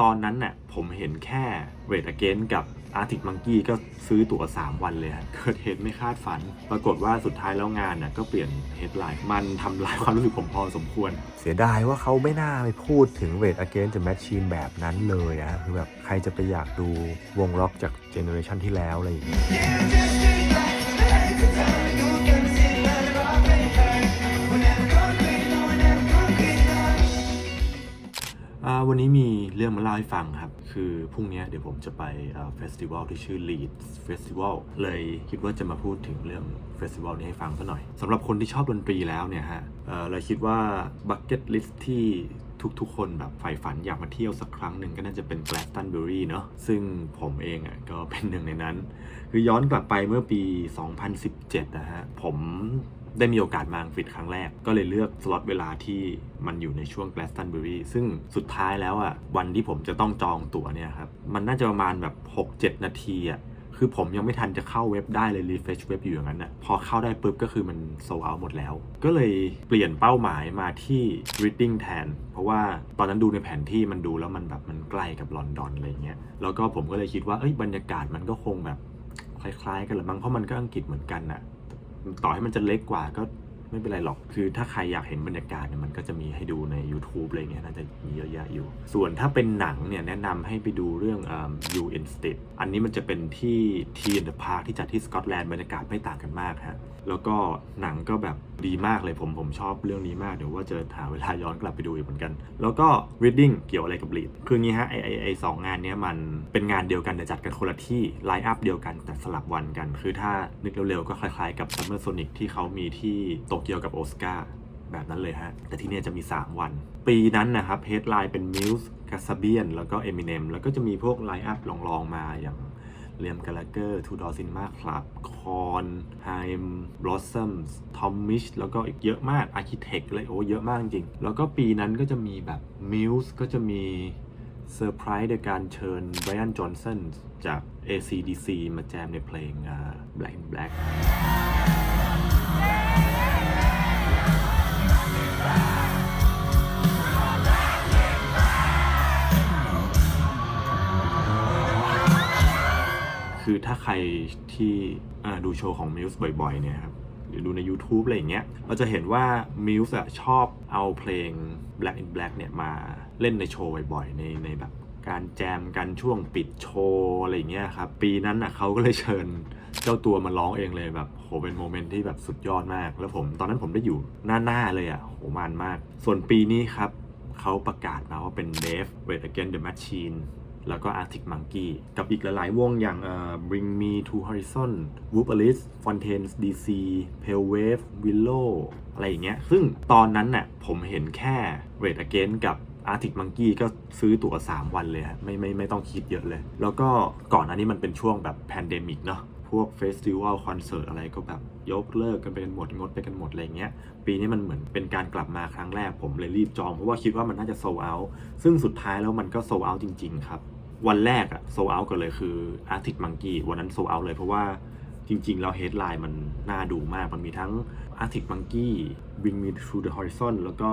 ตอนนั้นน่ะผมเห็นแค่เวท Again กับ Arctic Monkey ก็ซื้อตั๋ว 3 วันเลยเกิดเหตุไม่คาดฝัน ปรากฏว่าสุดท้ายแล้วงานน่ะก็เปลี่ยนเฮดไลน์มันทำลายความรู้สึกผมพอสมควร เสียดายว่าเขาไม่น่าไปพูดถึงเวท against the machine แบบนั้นเลยอะคือแบบใครจะไปอยากดูวงล็อกจากเจเนอเรชันที่แล้วอะไรอย่างเงี้ย วันนี้มีเรื่องมาเล่าให้ฟังครับ คือพรุ่งนี้เดี๋ยวผมจะไปเฟสติวัลที่ชื่อ Leeds Festival เลยคิดว่าจะมาพูดถึงเรื่องเฟสติวัลนี้ให้ฟังซะหน่อยสำหรับคนที่ชอบดนตรีแล้วเนี่ยฮะเอ่อเลยคิดว่าบั c เก็ตลิสต์ที่ทุกๆ คนแบบใฝ่ฝันอยากมาเที่ยวสักครั้งหนึ่งก็น่าจะเป็น Glastonbury เนาะซึ่งผมเองอะก็เป็นหนึ่งในนั้น คือย้อนกลับไปเมื่อปี 2017 นะฮะ ผม ได้มีโอกาสมาอังกฤษครั้งแรก ก็เลยเลือกสล็อตเวลาที่มันอยู่ในช่วง Glastonbury ซึ่งสุดท้ายแล้วอะวันที่ผมจะต้องจองตั๋วเนี่ยครับ มันน่าจะประมาณแบบ 6-7 นาทีอะคือผมยังไม่ทันจะเข้าเว็บได้เลย refresh เว็บอยู่อย่างนั้นอะพอเข้าได้ปุ๊บก็คือมันโซ out หมดแล้ว ก็เลยเปลี่ยนเป้าหมายมาที่ reading แทน เพราะว่าตอนนั้นดูในแผนที่มันดูแล้วมันแบบมันใกล้กับลอนดอนอะไรเงี้ยแล้วก็ผมก็เลยคิดว่าเอ้ยบรรยากาศมันก็คงแบบคล้ายๆ กันแหละมั้งเพราะมันก็อังกฤษเหมือนกันน่ะ ต่อให้มันจะเล็กกว่าก็ไม่เป็นไรหรอก คือถ้าใครอยากเห็นบรรยากาศเนี่ยมันก็จะมีให้ดูใน YouTube อะไรเงี้ยน่าจะมีเยอะแยะอยู่ ส่วนถ้าเป็นหนังเนี่ยแนะนำให้ไปดูเรื่องอ่ You Instead อันนี้มันจะเป็นที่ T in the Park ที่จัดที่สกอตแลนด์บรรยากาศไม่ต่างกันมากฮะแล้วก็หนังก็แบบดีมากเลยผมผมชอบเรื่องนี้มาก เดี๋ยวว่าจะหาเวลาย้อนกลับไปดูอีกเหมือนกัน แล้วก็ reading เกี่ยวอะไรกับ lead คืองี้ฮะไอไอไอสองงานเนี้ยมันเป็นงานเดียวกันแต่จัดกันคนละที่ไลน์อัพเดียวกันแต่สลับวันกัน คือถ้านึกเร็วๆ ก็คล้ายๆกับ Summer Sonic ที่เขามีที่โตเกียวกับโอสการ์แบบนั้นเลยฮะ แต่ที่นี่จะมี 3 วัน ปีนั้นนะครับเฮดไลน์เป็น Muse g a s a b i a n แล้วก็ Eminem แล้วก็จะมีพวกไลน์อัพลองๆมาอย่าง เลียมกาลาเกอร์ทูดอซินมาคลับคอนไฮมบลอสซัมส์ทอมมิชแล้วก็อีกเยอะมากอาร์คิเทคเลยโอ้เยอะมากจริง แล้วก็ปีนั้นก็จะมีแบบมิวส์ก็จะมีเซอร์ไพรส์โดยการเชิญไบรอันจอห์นสันจาก ACDC มาแจมในเพลง Black in Black คือถ้าใครที่ดูโชว์ของ Muse บ่อยๆเนี่ยครับหรือดูใน YouTube อะไรอย่างเงี้ย เราจะเห็นว่า Muse อะชอบเอาเพลง Black in Black เนี่ยมาเล่นในโชว์บ่อยๆ ในในแบบการแจมกันช่วงปิดโชว์อะไรอย่างเงี้ยครับ ปีนั้นอะเขาก็เลยเชิญเจ้าตัวมาร้องเองเลยแบบโหเป็นโมเมนต์ที่แบบสุดยอดมาก แล้วผมตอนนั้นผมได้อยู่หน้าๆเลยอะโหมันมาก ส่วนปีนี้ครับเขาประกาศมาว่าเป็น Dave Wait Again the Machine แล้วก็ Arctic Monkey กับอีกหลาย ๆ วงอย่างเอ่อ Bring Me to Horizon w o o p Alice Fontaines DC Pale Wave Willow อะไรอย่างเงี้ย ซึ่งตอนนั้นน่ะผมเห็นแค่ Red Again กับ Arctic Monkey ก็ซื้อตั๋ว 3 วันเลยฮะไม่ไม่ไม่ต้องคิดเยอะเลย แล้วก็ก่อนอันนี้มันเป็นช่วงแบบแพนเดมิกเนาะ พวกเฟสติวัลคอนเสิร์ตอะไรก็แบบยกเลิกกันไปกันหมดงดไปกันหมดอะไรเงี้ย ปีนี้มันเหมือนเป็นการกลับมาครั้งแรกผมเลยรีบจอง เพราะว่าคิดว่ามันน่าจะโซเอาซึ่งสุดท้ายแล้วมันก็โซเอาจริง ๆ ครับ วันแรกอะโซเอากันเลยคือ Arctic Monkey วันนั้นโซเอาเลยเพราะว่าจริง ๆ แล้วเฮดไลน์มันน่าดูมาก มันมีทั้ง Arctic Monkey Bring Me to the Horizon แล้วก็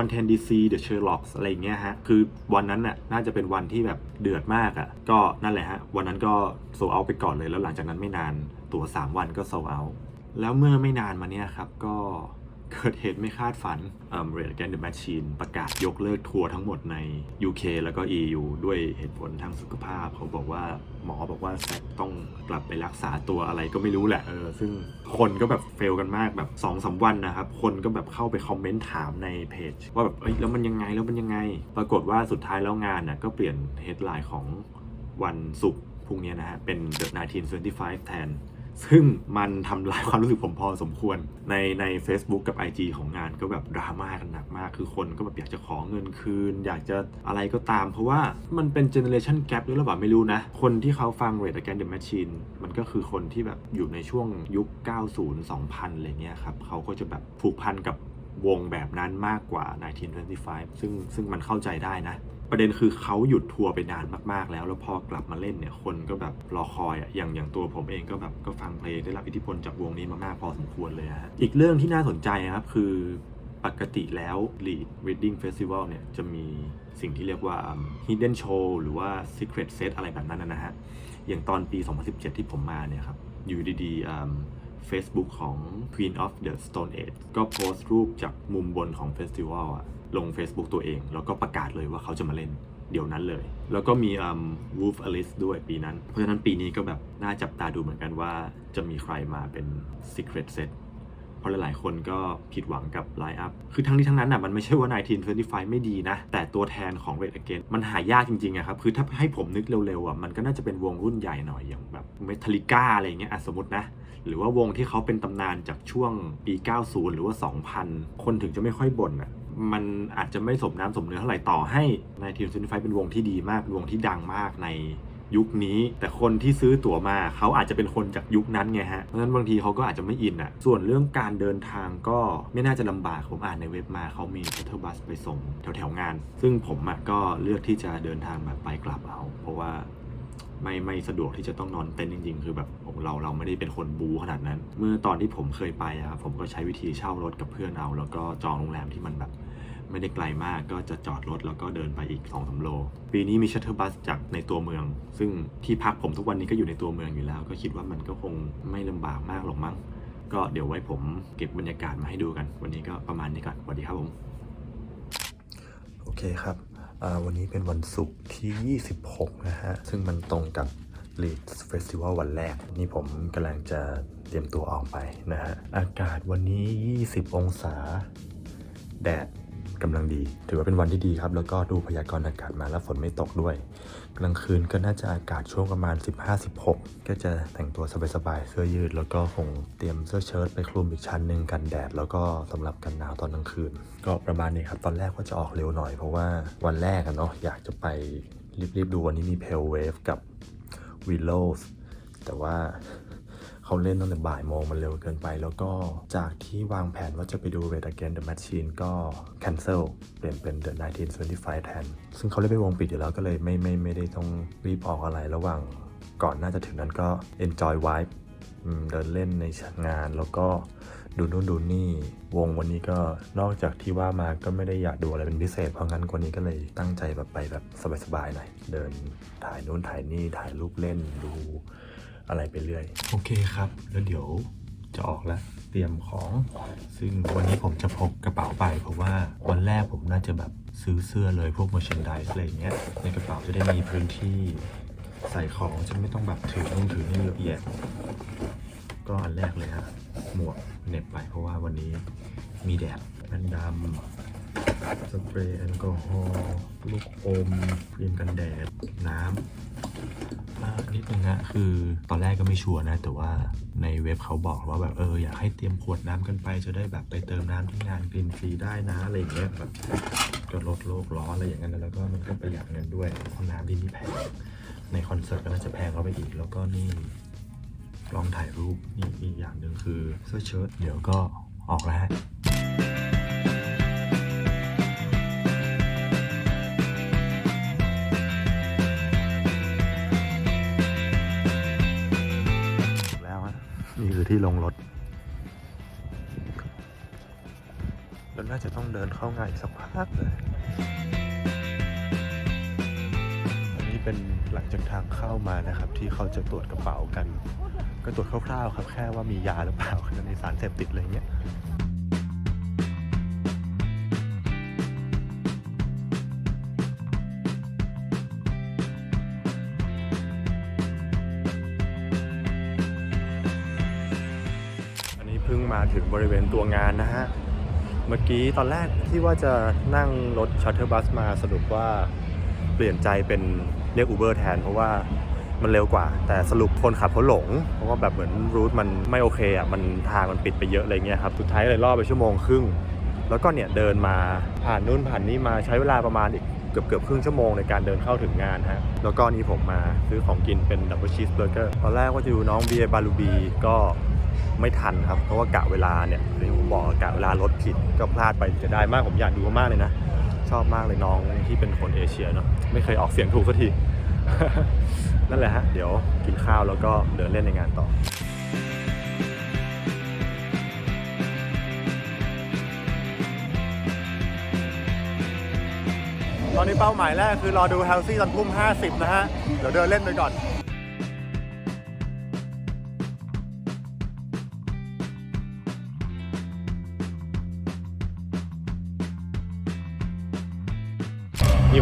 อนเทนดีซีเดอะเชอร์ล็อกอะไรอย่างเงี้ยฮะ คือวันนั้นน่ะน่าจะเป็นวันที่แบบเดือดมากอะ่ะ ก็นั่นแหละฮะ วันนั้นก็โซเอาไปก่อนเลยแล้วหลังจากนั้นไม่นานตั๋ว3 วันก็โซเอาแล้วเมื่อไม่นานมาเนี้ยครับก็ เกิดเหตุไม่คาดฝันเอ่อ Red Against the Machine ประกาศยกเลิกทัวร์ทั้งหมดใน UK แล้วก็ EU ด้วยเหตุผลทางสุขภาพ เขาบอกว่าหมอบอกว่าแซกต้องกลับไปรักษาตัวอะไรก็ไม่รู้แหละเออซึ่งคนก็แบบเฟลกันมากแบบ2อสาวันนะครับ คนก็แบบเข้าไปคอมเมนต์ถามในเพจ ว่าแบบเอ้ยแล้วมันยังไงแล้วมันยังไง ปรากฏว่าสุดท้ายแล้วงานน่ะก็เปลี่ยนเฮดไลน์ของวันศุกร์พรุ่งนี้นะฮะเป็น The 1925แทน ซึ่งมันทำลายความรู้สึกผมพอสมควร ในใน Facebook กับ IG ของงานก็แบบดราม่ากันหนักมาก คือคนก็แบบอยากจะขอเงินคืน อยากจะอะไรก็ตาม เพราะว่ามันเป็นเจเนอเรชันแกรด้วยหรือเปล่าไม่รู้นะ คนที่เขาฟัง Red Against the Machine มันก็คือคนที่แบบอยู่ในช่วงยุค 90 2000 อะไรเงี้ยครับเขาก็จะแบบผูกพันกับวงแบบนั้นมากกว่า 1925 ซึ่งซึ่งมันเข้าใจได้นะ ประเด็นคือเขาหยุดทัวร์ไปนานมากๆ แล้ว แล้วพอกลับมาเล่นเนี่ยคนก็แบบรอคอยอะอย่างอย่างตัวผมเองก็แบบก็ฟังเพลงได้รับอิทธิพลจากวงนี้มามากพอสมควรเลยอะฮะอีกเรื่องที่น่าสนใจครับคือปกติแล้ว Lead Reading Festival เนี่ยจะมีสิ่งที่เรียกว่า Hidden Show หรือว่า Secret Set อะไรแบบนั้นนะฮะ อย่างตอนปี 2017 ที่ผมมาเนี่ยครับ อยู่ดีๆ Facebook ของ Queen of the Stone Age ก็โพสต์รูปจากมุมบนของเฟสติวัลอะลง Facebook ตัวเอง แล้วก็ประกาศเลยว่าเขาจะมาเล่นเดี๋ยวนั้นเลย แล้วก็มี um, Wolf Alice ด้วยปีนั้น เพราะฉะนั้นปีนี้ก็แบบน่าจับตาดูเหมือนกันว่าจะมีใครมาเป็น Secret Set เพราะหลายๆคนก็ผิดหวังกับไลน์อัพ คือทั้งนี้ทั้งนั้นอะมันไม่ใช่ว่า 1925 ไม่ดีนะ แต่ตัวแทนของ Red Again มันหายากจริงๆอะครับ คือถ้าให้ผมนึกเร็วๆอะมันก็น่าจะเป็นวงรุ่นใหญ่หน่อยอย่างแบบเมทัลิก้าอะไรอย่างเงี้ยอะสมมตินะ หรือว่าวงที่เขาเป็นตำนานจากช่วงปี 90 หรือว่า 2000 คนถึงจะไม่ค่อยบ่นอะมันอาจจะไม่สมน้ำสมเนื้อเท่าไหร่ต่อให้1925เป็นวงที่ดีมากวงที่ดังมากในยุคนี้ แต่คนที่ซื้อตั๋วมาเขาอาจจะเป็นคนจากยุคนั้นไงฮะเพราะฉะนั้นบางทีเขาก็อาจจะไม่อินอะส่วนเรื่องการเดินทางก็ไม่น่าจะลำบากผมอ่านในเว็บมาเขามีชัตเทอร์บัสไปส่งแถวแถวๆงาน ซึ่งผมอะก็เลือกที่จะเดินทางแบบไปกลับเอา เพราะว่า ไม่ไม่สะดวกที่จะต้องนอนเต็นท์จริงๆ คือแบบเราเราไม่ได้เป็นคนบูขนาดนั้น เมื่อตอนที่ผมเคยไปอะครับผมก็ใช้วิธีเช่ารถกับเพื่อนเอา แล้วก็จองโรงแรมที่มันแบบไม่ได้ไกลมากก็จะจอดรถแล้วก็เดินไปอีก2อสโล ปีนี้มีชัตเตอร์บัสจากในตัวเมือง ซึ่งที่พักผมทุกวันนี้ก็อยู่ในตัวเมืองอยู่แล้ว ก็คิดว่ามันก็คงไม่ลำบากมากหรอกมั้ง ก็เดี๋ยวไว้ผมเก็บบรรยากาศมาให้ดูกัน วันนี้ก็ประมาณนี้ก่อนสวัสดีครับผม โอเคครับ วันนี้เป็นวันศุกร์ที่ 26 นะฮะ ซึ่งมันตรงกับ Leeds Festival วันแรก นี่ผมกำลังจะเตรียมตัวออกไปนะฮะ อากาศวันนี้ 20 องศา แดด กำลังดี ถือว่าเป็นวันที่ดีครับ แล้วก็ดูพยากรณ์อากาศมาแล้วฝนไม่ตกด้วย กลางคืนก็น่าจะอากาศช่วงประมาณ 15-16 ก็จะแต่งตัวสบายๆ เสื้อยืด แล้วก็คงเตรียมเสื้อเชิ้ตไปคลุมอีกชั้นหนึ่งกันแดด แล้วก็สำหรับกันหนาวตอนกลางคืน ก็ประมาณนี้ครับ ตอนแรกว่าจะออกเร็วหน่อย เพราะว่าวันแรกอะเนาะ อยากจะไปรีบๆดูวันนี้มี Pale Wave กับ Willows แต่ว่า เขาเล่นตั้งแต่บ่ายโมงมันเร็วเกินไป แล้วก็จากที่วางแผนว่าจะไปดู Red Against the Machine ก็ cancel เปลี่ยนเป็น The 1925แทน ซึ่งเขาเล่นเป็นวงปิดอยู่แล้วก็เลยไม่ไม่ไม่ได้ต้องรีบออกอะไรระหว่างก่อนน่าจะถึงนั้นก็ enjoy vibe เดินเล่นในงานแล้วก็ดูนู่นดูนี่ วงวันนี้ก็นอกจากที่ว่ามาก็ไม่ได้อยากดูอะไรเป็นพิเศษ เพราะงั้นวันนี้ก็เลยตั้งใจแบบไปแบบสบายๆหน่อยเดินถ่ายนู่นถ่ายนี่ถ่ายรูปเล่นดู อะไรไปเรื่อย โอเคครับ แล้วเดี๋ยวจะออกแล้ว เตรียมของ ซึ่งวันนี้ผมจะพกกระเป๋าไป เพราะว่าวันแรกผมน่าจะแบบซื้อเสื้อเลยพวก merchandise อะไรเงี้ย ในกระเป๋าจะได้มีพื้นที่ใส่ของจะไม่ต้องแบบถือนู่นถือนี่เยอะแยะ ก็อันแรกเลยฮะ หมวกเน็บไปเพราะว่าวันนี้มีแดดแว่นดำสเปรย์แอลกอฮอล์ลูกอมครีมกันแดด น้ำ นิดนึงนะคือตอนแรกก็ไม่ชัวร์นะ แต่ว่าในเว็บเขาบอกว่าแบบเอออยากให้เตรียมขวดน้ำกันไป จะได้แบบไปเติมน้ำที่งานกรีนฟรีได้นะอะไรอย่างเงี้ยแบบก็ลดโลกร้อนอะไรอย่างเงี้ยแล้วก็มันก็ประหยัดเงินด้วยเพราะน้ำที่นี่แพงในคอนเสิร์ตก็น่าจะแพงเข้าไปอีก แล้วก็นี่ลองถ่ายรูปนี่อีกอย่างหนึ่งคือเสื้อเชิ้ตเดี๋ยวก็ออกแล้ว นี่คือที่ลงรถแล้วน่าจะต้องเดินเข้างานอีกสักพักเลยอันนี้เป็นหลังจากทางเข้ามานะครับ ที่เขาจะตรวจกระเป๋ากัน ก็ตรวจคร่าวๆครับ แค่ว่ามียาหรือเปล่าในสารเสพติดอะไรเงี้ย ถึงบริเวณตัวงานนะฮะ เมื่อกี้ตอนแรกที่ว่าจะนั่งรถชัตเตอร์บัสมาสรุปว่าเปลี่ยนใจเป็นเรียกอูเบอร์แทน เพราะว่ามันเร็วกว่า แต่สรุปคนขับเขาหลง เพราะว่าแบบเหมือนรูทมันไม่โอเคอะมันทางมันปิดไปเยอะอะไรเงี้ยครับสุดท้ายเลยรอไปชั่วโมงครึ่ง แล้วก็เนี่ยเดินมาผ่านนู่นผ่านนี่มาใช้เวลาประมาณอีกเกือบเกือบครึ่งชั่วโมงในการเดินเข้าถึงงานฮะ แล้วก็นี่ผมมาซื้อของกินเป็นดับเบิลชีสเบอร์เกอร์ตอนแรกว่าจะดูน้องเบียร์บาลูบีก็ ไม่ทันครับ เพราะว่ากะเวลาเนี่ยอย่างที่ผมบอกกะเวลารถผิดก็พลาดไปจะได้มากผมอยากดูมากเลยนะ ชอบมากเลยน้องที่เป็นคนเอเชียเนาะไม่เคยออกเสียงถูกสักที นั่นแหละฮะ เดี๋ยวกินข้าวแล้วก็เดินเล่นในงานต่อตอนนี้เป้าหมายแรกคือรอดูเฮลซี่ตอนทุ่ม50 นะฮะ เดี๋ยวเดินเล่นไปก่อน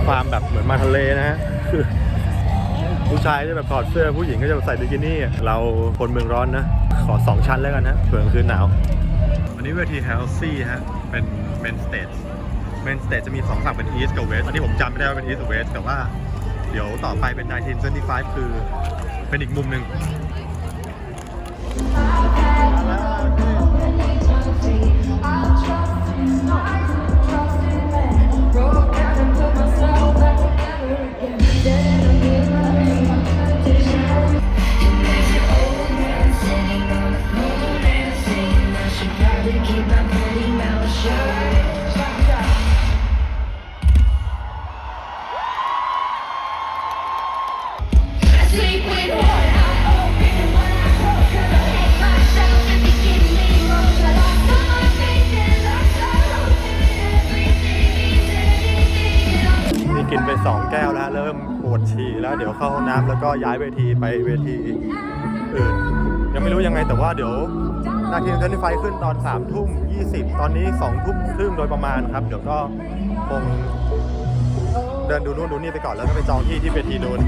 ความแบบเหมือนมาทะเลนะฮะผู้ชายจะแบบถอดเสื้อผู้หญิงก็จะใส่บิกินี่ เราคนเมืองร้อนนะ ขอ 2 ชั้นแล้วกันนะเผื่อกลางคืนหนาววันนี้เวที Healthy ฮะ เป็น Main Stage Main Stage จะมี2ฝั่งเป็น East กับ West อันนี้ผมจำไม่ได้ว่าเป็น East หรือ West แต่ว่าเดี๋ยวต่อไปเป็น 1975 คือเป็นอีกมุมหนึ่ง Sleep 2 แก้วแล้วเริ่มปวดฉี่แล้วเดี๋ยวเข้าห้องน้ำแล้วก็ย้ายเวทีไปเวทีอื่นยังไม่รู้ยังไงแต่ว่าเดี๋ยวนาทีเทนนิไฟขึ้นตอน3ทุ่ม20ตอนนี้2ทุ่มครึ่งโดยประมาณครับ เดี๋ยวก็คงเดินดูนู่นดูนี่ไปก่อนแล้วก็ไปจองที่ที่เวทีนู้น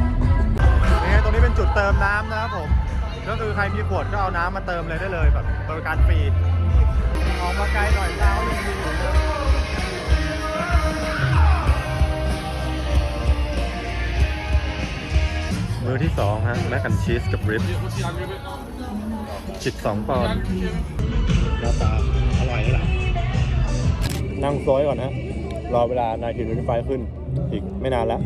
นี่ไงตรงนี้เป็นจุดเติมน้ำนะครับผม ก็คือใครมีขวดก็เอาน้ำมาเติมเลยได้เลยแบบบริการฟรีออกมาไกลหน่อยเช้ายังมี มือที่สองฮะแมคแอนชีสกับริบจิตสองปอนด์หน้าตาอร่อยนี่แหละนั่งโซยก่อนฮะ รอเวลานายทีนไฟขึ้น อีกไม่นานแล้ว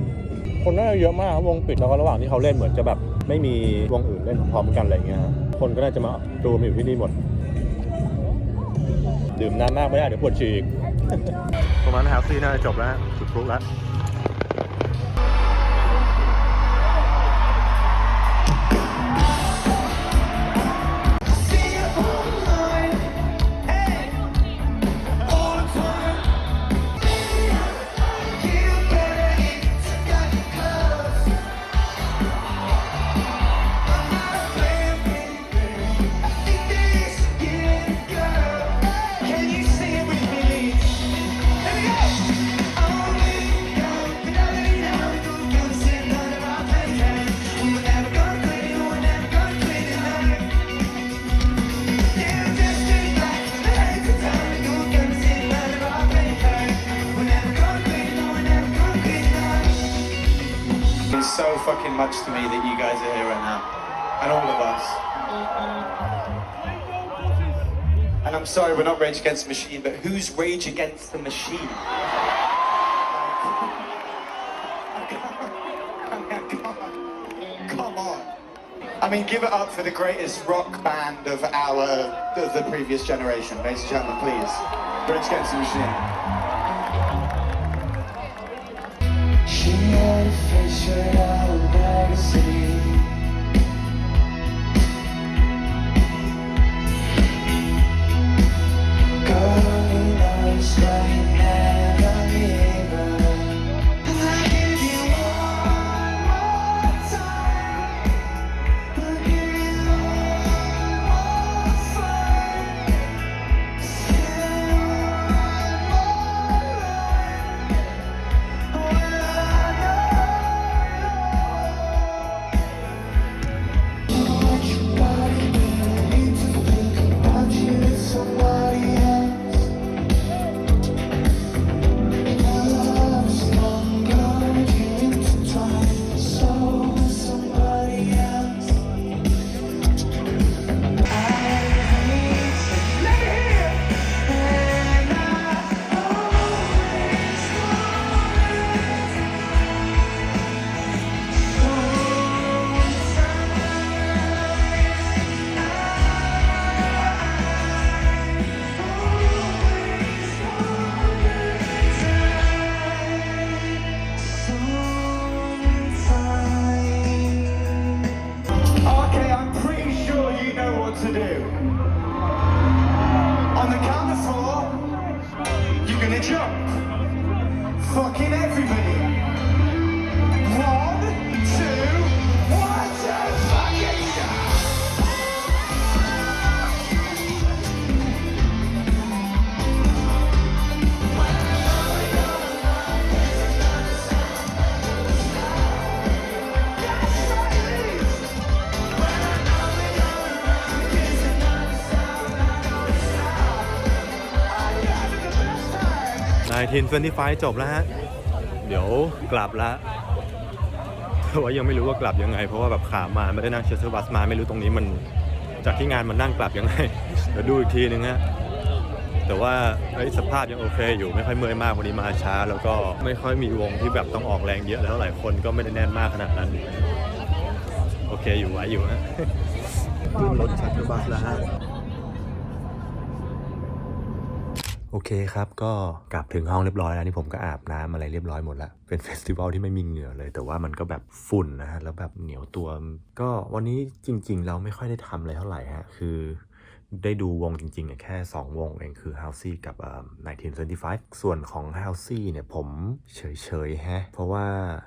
คนน่าจะเยอะมากครับวงปิดแล้วก็ระหว่างที่เขาเล่นเหมือนจะแบบ ไม่มีวงอื่นเล่นพร้อมกันอะไรเงี้ยฮะคนก็น่าจะมาดูมาอยู่ที่นี่หมด ดื่มน้ำมากไม่ได้เดี๋ยวปวดฉีกตรงนั้นแฮปซี่น่าจะจบแล้วสุดฟลุกแล้ว much to me that you guys are here right now. And all of us. And I'm sorry, we're not Rage Against the Machine, but who's Rage Against the Machine? Come on. I mean, give it up for the greatest rock band of our of the previous generation, ladies and gentlemen, please. Rage Against the Machine. She had a face Right. 1925 จบแล้วฮะ เดี๋ยวกลับละแต่ว่ายังไม่รู้ว่ากลับยังไง เพราะว่าแบบขามาไม่ได้นั่งเชสเตอร์บัสมาไม่รู้ตรงนี้มันจากที่งานมันนั่งกลับยังไงเดี๋ยวดูอีกทีนึงฮะแต่ว่าสภาพยังโอเคอยู่ไม่ค่อยเมื่อยมากวันนี้มาช้า แล้วก็ไม่ค่อยมีวงที่แบบต้องออกแรงเยอะแล้วหลายคนก็ไม่ได้แน่นมากขนาดนั้น โอเคอยู่ไหวอยู่ฮะขึ้นรถชัตเตอร์บัสแล้วฮะ โอเคครับ ก็กลับถึงห้องเรียบร้อยแล้วนี่ผมก็อาบน้ำอะไรเรียบร้อยหมดแล้ว เป็นเฟสติวัลที่ไม่มีเหงื่อเลย แต่ว่ามันก็แบบฝุ่นนะฮะ แล้วแบบเหนียวตัว ก็วันนี้จริง ๆ เราไม่ค่อยได้ทำอะไรเท่าไหร่ฮะ คือได้ดูวงจริงๆเนี่ยแค่ 2 วงเองคือ h o u s e กับเอ่อ1925ส่วนของ h o u s e เนี่ยผมเฉยๆฮะ เพราะว่า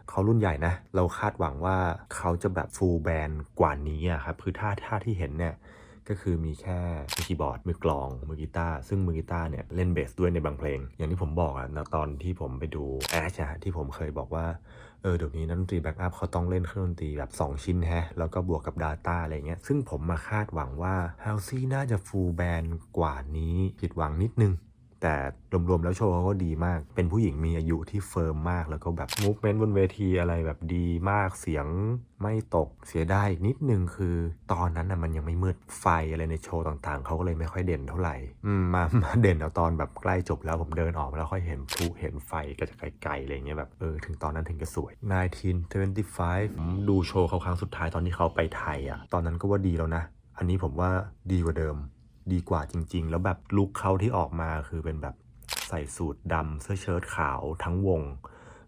เขารุ่นใหญ่นะ เราคาดหวังว่าเขาจะแบบฟูลแบนกว่านี้อะครับ คือถ้าถ้าที่เห็นเนี่ย ก็คือมีแค่มือคีย์บอร์ด มือกลอง มือกีตาร์ ซึ่งมือกีตาร์เนี่ยเล่นเบสด้วยในบางเพลง อย่างที่ผมบอกอะนะตอนที่ผมไปดูแอชอะที่ผมเคยบอกว่า เออเดี๋ยวนี้นักดนตรีแบ็กอัพเขาต้องเล่นเครื่องดนตรีแบบ 2 ชิ้นแฮะ แล้วก็บวกกับ Data อะไรเงี้ย ซึ่งผมมาคาดหวังว่า h o u s e น่าจะฟูลแบนกว่านี้ผิดหวังนิดนึง แต่รวมๆแล้วโชว์เขาก็ดีมาก เป็นผู้หญิงมีอายุที่เฟิร์มมาก แล้วก็แบบมูฟเมนต์บนเวทีอะไรแบบดีมาก เสียงไม่ตก เสียดายอีกนิดนึงคือ ตอนนั้นน่ะมันยังไม่มืดไฟอะไรในโชว์ต่างๆ เขาก็เลยไม่ค่อยเด่นเท่าไหร่ อืม มามาเด่นเอาตอนแบบใกล้จบแล้วผมเดินออกมาแล้วค่อยเห็นพลุเห็นไฟก็จะไกลๆอะไรเงี้ยแบบเออถึงตอนนั้นถึงจะสวย 1925ผมดูโชว์เขาครั้งสุดท้ายตอนที่เขาไปไทยอะ ตอนนั้นก็ว่าดีแล้วนะ อันนี้ผมว่าดีกว่าเดิม ดีกว่าจริง ๆ แล้วแบบลุคเขาที่ออกมาคือเป็นแบบใส่สูทดำเสื้อเชิ้ตขาวทั้งวง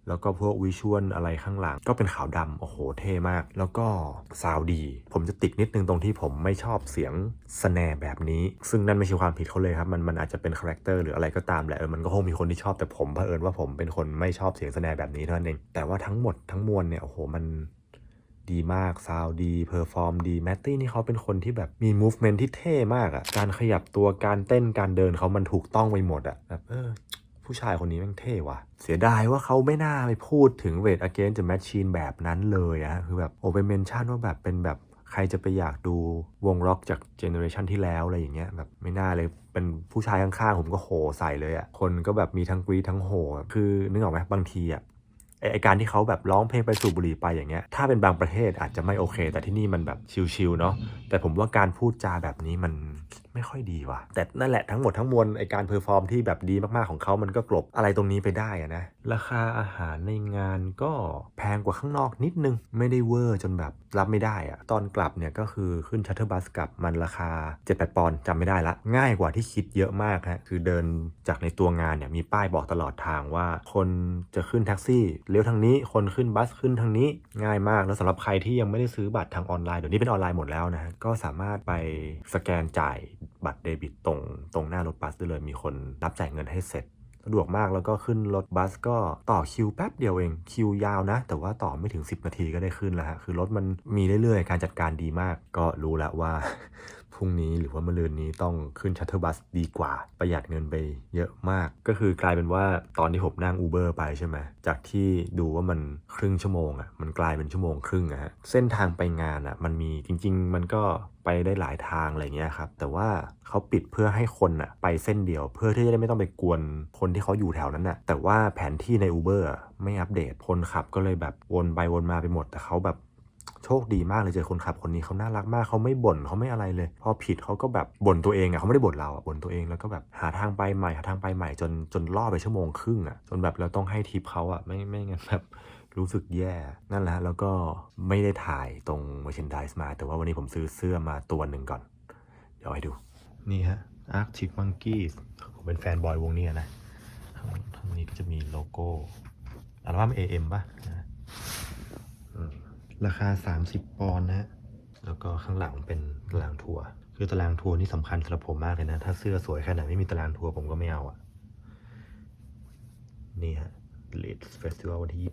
แล้วก็พวกวิชวลอะไรข้างหลัง ก็เป็นขาวดำโอ้โหเท่มาก แล้วก็ซาวด์ดี ผมจะติดนิดนึงตรงที่ผมไม่ชอบเสียงสแนร์แบบนี้ ซึ่งนั่นไม่ใช่ความผิดเขาเลยครับ มันมันอาจจะเป็นคาแรคเตอร์หรืออะไรก็ตามแหละเออมันก็คงมีคนที่ชอบแต่ผมเผอิญว่าผมเป็นคนไม่ชอบเสียงสแนร์แบบนี้เท่านั้นเองแต่ว่าทั้งหมดทั้งมวลเนี่ยโอ้โหมัน ดีมาก ซาวดี เพอร์ฟอร์มดี แมตตี้นี่เขาเป็นคนที่แบบมี movement ที่เท่มากอะ่ะ การขยับตัว การเต้น การเดินเขามันถูกต้องไปหมดอะ่ะ แบบเออ ผู้ชายคนนี้แม่งเท่ว่ะ เสียดายว่าเขาไม่น่าไปพูดถึงเวท against the machine แบบนั้นเลยอะคือแบบโอไปเมนชั่นว่าแบบเป็นแบบใครจะไปอยากดูวงร็อกจากเจเนอเรชันที่แล้วอะไรอย่างเงี้ยแบบไม่น่าเลยเป็นผู้ชายข้างๆผมก็โหใส่เลยอะ่ะคนก็แบบมีทั้งกรีทั้งโหคือนึกออกไหมบางทีอะ ไอการที่เขาแบบร้องเพลงไปสูบบุหรี่ไปอย่างเงี้ยถ้าเป็นบางประเทศอาจจะไม่โอเค แต่ที่นี่มันแบบชิลๆเนาะแต่ผมว่าการพูดจาแบบนี้มัน ไม่ค่อยดีว่ะ แต่นั่นแหละทั้งหมดทั้งมวลไอการเพอร์ฟอร์มที่แบบดีมากๆของเขามันก็กลบอะไรตรงนี้ไปได้อะนะ ราคาอาหารในงานก็แพงกว่าข้างนอกนิดนึง ไม่ได้เวอร์จนแบบรับไม่ได้อะตอนกลับเนี่ยก็คือขึ้นชัตเตอร์บัสกลับมันราคา 7-8 ปอนด์จำไม่ได้ละ ง่ายกว่าที่คิดเยอะมากฮะคือเดินจากในตัวงานเนี่ยมีป้ายบอกตลอดทางว่า คนจะขึ้นแท็กซี่เลี้ยวทางนี้คนขึ้นบัสขึ้นทางนี้ง่ายมากแล้วสำหรับใครที่ยังไม่ได้ซื้อบัตรทางออนไลน์เดี๋ยวนี้เป็นออนไลน์หมดแล้วนะก็สามารถไปสแกนจ่าย บัตรเดบิตตรงตรงหน้ารถบัสได้เลยมีคนรับจ่ายเงินให้เสร็จ สะดวกมากแล้วก็ขึ้นรถบัสก็ต่อคิวแป๊บเดียวเองคิวยาวนะ แต่ว่าต่อไม่ถึง 10 นาทีก็ได้ขึ้นแล้วฮะคือรถมันมีเรื่อยๆ การจัดการดีมาก ก็รู้แล้วว่า พรุ่งนี้หรือว่ามะรืนนี้ต้องขึ้นชัตเตอร์บัสดีกว่า ประหยัดเงินไปเยอะมาก ก็คือกลายเป็นว่าตอนที่ผมนั่งอูเบอร์ไปใช่ไหมจากที่ดูว่ามันครึ่งชั่วโมงอะ่ะมันกลายเป็นชั่วโมงครึ่งอะฮะเส้นทางไปงานอะ่ะมันมีจริง ๆ มันก็ไปได้หลายทางอะไรเงี้ยครับ แต่ว่าเขาปิดเพื่อให้คนอะไปเส้นเดียว เพื่อที่จะได้ไม่ต้องไปกวนคนที่เขาอยู่แถวนั้นน่ะแต่ว่าแผนที่ใน Uber อะไม่อัปเดตคนขับก็เลยแบบวนไปวนมาไปหมด แต่เขาแบบ โชคดีมากเลยเจอคนขับคนนี้เขาน่ารักมากเขาไม่บ่นเขาไม่อะไรเลย พอผิดเขาก็แบบบ่นตัวเองอะเขาไม่ได้บ่นเราอะบ่นตัวเองแล้วก็แบบหาทางไปใหม่หาทางไปใหม่จนจนล่อไปชั่วโมงครึ่งอะจนแบบเราต้องให้ทิปเขาอะไม่ไม่งั้นแบบรู้สึกแย่ นั่นแหละแล้วก็ไม่ได้ถ่ายตรง merchandise มา แต่ว่าวันนี้ผมซื้อเสื้อมาตัวหนึ่งก่อน เดี๋ยวให้ดู นี่ฮะ Arctic Monkeys ผมเป็นแฟนบอยวงนี้นะข้างข้างนี้ก็จะมีโลโก้อัลบั้ม AM ป่ะนะ ราคา 30 ปอนด์นะฮะ แล้วก็ข้างหลังเป็นตารางทัวร์คือตารางทัวร์นี่สำคัญสำหรับผมมากเลยนะ ถ้าเสื้อสวยแค่ไหนไม่มีตารางทัวร์ผมก็ไม่เอาอะนี่ฮะ Leeds Festival วันที่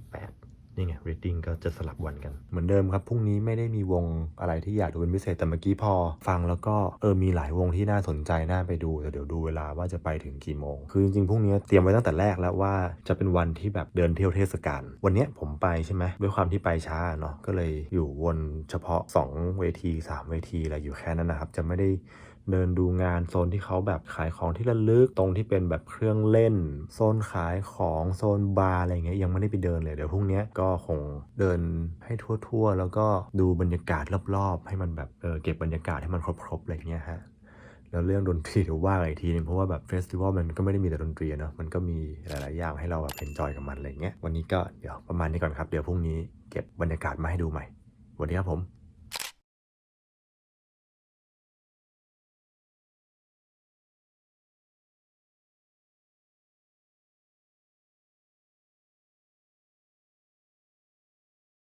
นี่ไง reading ก็จะสลับวันกัน เหมือนเดิมครับ พรุ่งนี้ไม่ได้มีวงอะไรที่อยากดูเป็นพิเศษ แต่เมื่อกี้พอฟังแล้วก็เออมีหลายวงที่น่าสนใจน่าไปดูแต่เดี๋ยวดูเวลาว่าจะไปถึงกี่โมง คือจริงๆพรุ่งนี้เตรียมไว้ตั้งแต่แรกแล้วว่าจะเป็นวันที่แบบเดินเที่ยวเทศกาล วันนี้ผมไปใช่ไหมด้วยความที่ไปช้าเนาะก็เลยอยู่วนเฉพาะ 2 เวที 3 เวทีอะไรอยู่แค่นั้นนะครับ จะไม่ได้ เดินดูงานโซนที่เขาแบบขายของที่ระลึกตรงที่เป็นแบบเครื่องเล่น โซนขายของโซนบาร์อะไรเงี้ยยังไม่ได้ไปเดินเลยเดี๋ยวพรุ่งนี้ก็คงเดินให้ทั่วๆ แล้วก็ดูบรรยากาศรอบๆ ให้มันแบบเออเก็บบรรยากาศให้มันครบๆอะไรเงี้ยฮะแล้วเรื่องดนตรีเดี๋ยวว่ากันอีกทีนึงเพราะว่าแบบเฟสติวัลมันก็ไม่ได้มีแต่ดนตรีเนอะมันก็มีหลายๆอย่างให้เราแบบเอนจอยกับมันอะไรเงี้ยวันนี้ก็เดี๋ยวประมาณนี้ก่อนครับเดี๋ยวพรุ่งนี้เก็บบรรยากาศมาให้ดูใหม่สวัสดีครับผม